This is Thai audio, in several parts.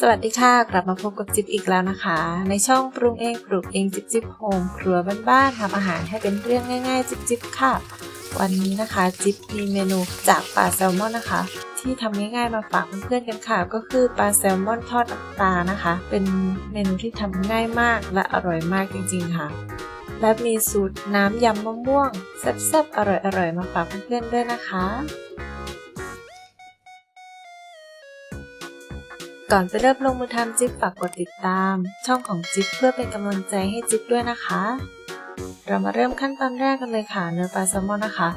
สวัสดีค่ะ กลับมาพบกับจิ๊บอีกแล้วนะคะ ในช่องปรุงเองปลูกเองจิ๊บจิ๊บโฮมครัวบ้านๆทำอาหารให้เป็นเรื่องง่าย ๆ จิ๊บจิ๊บค่ะ วันนี้นะคะจิ๊บมีเมนูจากปลาแซลมอนนะคะ ที่ทำง่ายๆมาฝากเพื่อนๆกันค่ะ ก็คือปลาแซลมอนทอดน้ำปลานะคะ เป็นเมนูที่ทำง่ายมากและอร่อยมากจริงๆค่ะ และมีสูตรน้ำยำมะม่วงแซ่บๆอร่อยๆมาฝากเพื่อนๆด้วยนะคะ ก่อนจะเริ่มลงมือทำจิ๊บฝากกดติดตาม ช่องของจิ๊บเพื่อเป็นกำลังใจให้จิ๊บด้วยนะคะ เรามาเริ่มขั้นตอนแรกกันเลยค่ะเนื้อปลาแซลมอนนะคะ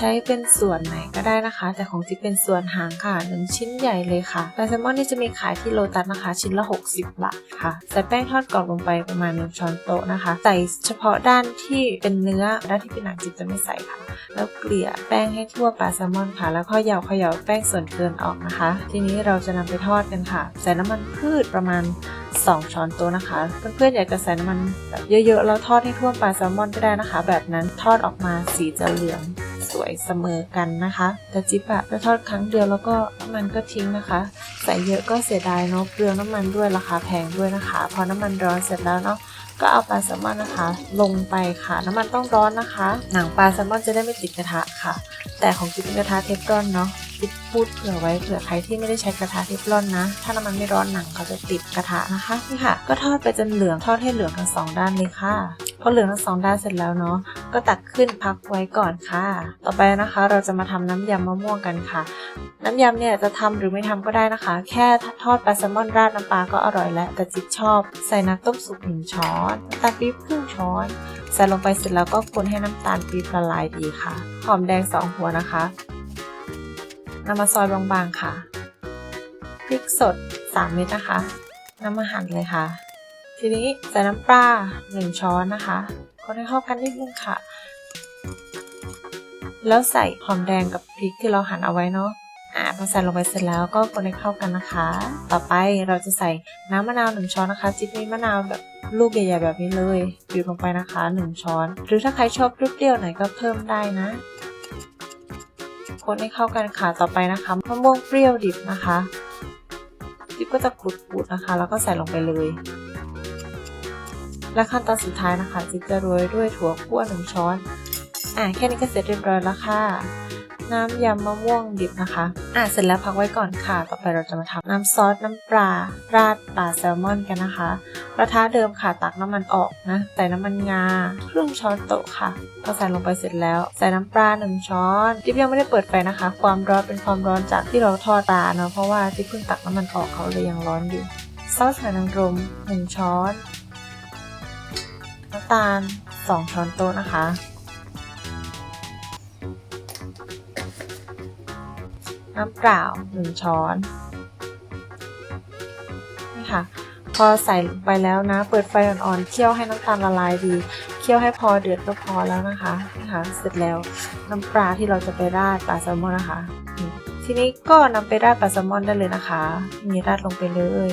ใช้เป็นส่วนไหนก็ได้นะคะ แต่ของจิ๊บเป็นส่วนหางค่ะหนึ่งชิ้นใหญ่เลยค่ะปลาแซลมอนนี่จะมีขายที่โลตัสนะคะ ชิ้นละ 60 บาทค่ะ ใส่แป้งทอดกรอบลงไปประมาณหนึ่งช้อนโต๊ะนะคะ ใส่เฉพาะด้านที่เป็นเนื้อด้านที่เป็นหนังจิ๊บจะไม่ใส่ค่ะ แล้วเกลี่ยแป้งให้ทั่วปลาแซลมอนค่ะ แล้วก็เหยาเขย่าแป้งส่วนเกินออกนะคะ ทีนี้เราจะนำไปทอดกันค่ะ ใส่น้ำมันพืชประมาณ2 ช้อนโต๊ะนะคะ เพื่อนๆอยากจะใส่น้ำมันแบบเยอะๆแล้วทอดให้ทั่วปลาแซลมอนก็ได้นะคะ แบบนั้นทอดออกมาสีจะเหลือง สวยเสมอกันนะคะ แต่จิ๊บอะจะทอดครั้งเดียวแล้วก็น้ำมันก็ทิ้งนะคะ ใส่เยอะก็เสียดายเนาะเปลืองน้ำมันด้วยราคาแพงด้วยนะคะ พอน้ำมันร้อนเสร็จแล้วเนาะก็เอาปลาแซลมอนนะคะ ลงไปค่ะ น้ำมันต้องร้อนนะคะ หนังปลาแซลมอนจะได้ไม่ติดกระทะค่ะ แต่ของจิ๊บเป็นกระทะเทฟลอนเนาะจิ๊บพูดเผื่อไว้เผื่อใครที่ไม่ได้ใช้กระทะเทฟลอนนะ ถ้าน้ำมันไม่ร้อนหนังเขาจะติดกระทะนะคะนี่ค่ะ ก็ทอดไปจนเหลืองทอดให้เหลืองทั้งสองด้านเลยค่ะพอเหลืองทั้งสองด้านเสร็จแล้วเนาะ ก็ตักขึ้นพักไว้ก่อนค่ะ ต่อไปนะคะ เราจะมาทำน้ำยำมะม่วงกันค่ะ น้ำยำเนี่ยจะทำหรือไม่ทำก็ได้นะคะ แค่ทอดปลาแซลมอนราดน้ำปลาก็อร่อยแล้วแต่จิ๊บชอบ ใส่น้ำต้มสุกหนึ่งช้อนน้ำตาลปี๊บครึ่งช้อนใส่ลงไปเสร็จแล้วก็คนให้น้ำตาลปี๊บละลายดีค่ะ หอมแดงสองหัวนะคะนำมาซอยบางๆค่ะพริกสด 3 เม็ดนะคะนำมาหั่นเลยค่ะ ทีนี้ใส่น้ำปลา1ช้อนนะคะ คนให้เข้ากันนิดนึงค่ะ แล้วใส่หอมแดงกับพริกที่เราหั่นเอาไว้เนาะอ่าพอใส่ลงไปเสร็จแล้วก็คนให้เข้ากันนะคะ ต่อไปเราจะใส่น้ำมะนาวหนึ่งช้อนนะคะ จิ๊บมีมะนาวแบบลูกใหญ่ๆแบบนี้เลยบีบลงไปนะคะหนึ่งช้อน หรือถ้าใครชอบเปรี้ยวๆหน่อยก็เพิ่มได้นะคนให้เข้ากันค่ะต่อไปนะคะมะม่วงเปรี้ยวดิบนะคะจิ๊บก็จะขูดๆนะคะ แล้วก็ใส่ลงไปเลย และขั้นตอนสุดท้ายนะคะจิ๊บจะโรยด้วยถั่วคั่วหนึ่งช้อนอ่าแค่นี้ก็เสร็จเรียบร้อยแล้วค่ะ น้ำยำมะม่วงดิบนะคะ อ่าเสร็จแล้วพักไว้ก่อนค่ะ ต่อไปเราจะมาทำน้ำซอสน้ำปลาราดปลาแซลมอนกันนะคะ กระทะเดิมค่ะตักน้ำมันออกนะ ใส่น้ำมันงาครึ่งช้อนโต๊ะค่ะพอใส่ลงไปเสร็จแล้ว ใส่น้ำปลาหนึ่งช้อนจิ๊บยังไม่ได้เปิดไฟนะคะ ความร้อนเป็นความร้อนจากที่เราทอดปลาเนาะเพราะว่าจิ๊บเพิ่งตักน้ำมันออกเขาเลยยังร้อนอยู่ซอสหอยนางรมหนึ่งช้อน น้ำตาลสองช้อนโต๊ะนะคะ น้ำเปล่าหนึ่งช้อนนี่ค่ะ พอใส่ลงไปแล้วนะ เปิดไฟอ่อนๆ เคี่ยวให้น้ำตาลละลายดี เคี่ยวให้พอเดือดก็พอแล้วนะคะนะคะเสร็จแล้วน้ำปลาที่เราจะไปราดปลาแซลมอนนะคะ ทีนี้ก็นำไปราดปลาแซลมอนได้เลยนะคะนี่ราดลงไปเลย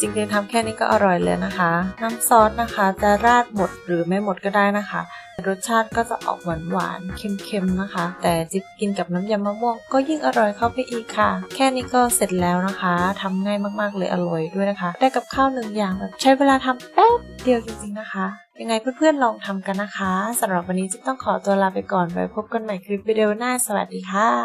จริงๆทำแค่นี้ก็อร่อยเลยนะคะ น้ำซอสนะคะจะราดหมดหรือไม่หมดก็ได้นะคะ รสชาติก็จะออกหวานหวานๆเค็มๆนะคะ แต่จิ๊บกินกับน้ำยำมะม่วงก็ยิ่งอร่อยเข้าไปอีกค่ะ แค่นี้ก็เสร็จแล้วนะคะทำง่ายมากๆเลยอร่อยด้วยนะคะ ได้กับข้าวหนึ่งอย่างแบบใช้เวลาทำแป๊บเดียวจริงๆนะคะยังไงเพื่อนๆลองทำกันนะคะสำหรับวันนี้จิ๊บต้องขอตัวลาไปก่อนไว้พบกันใหม่คลิปวิดีโอหน้าสวัสดีค่ะ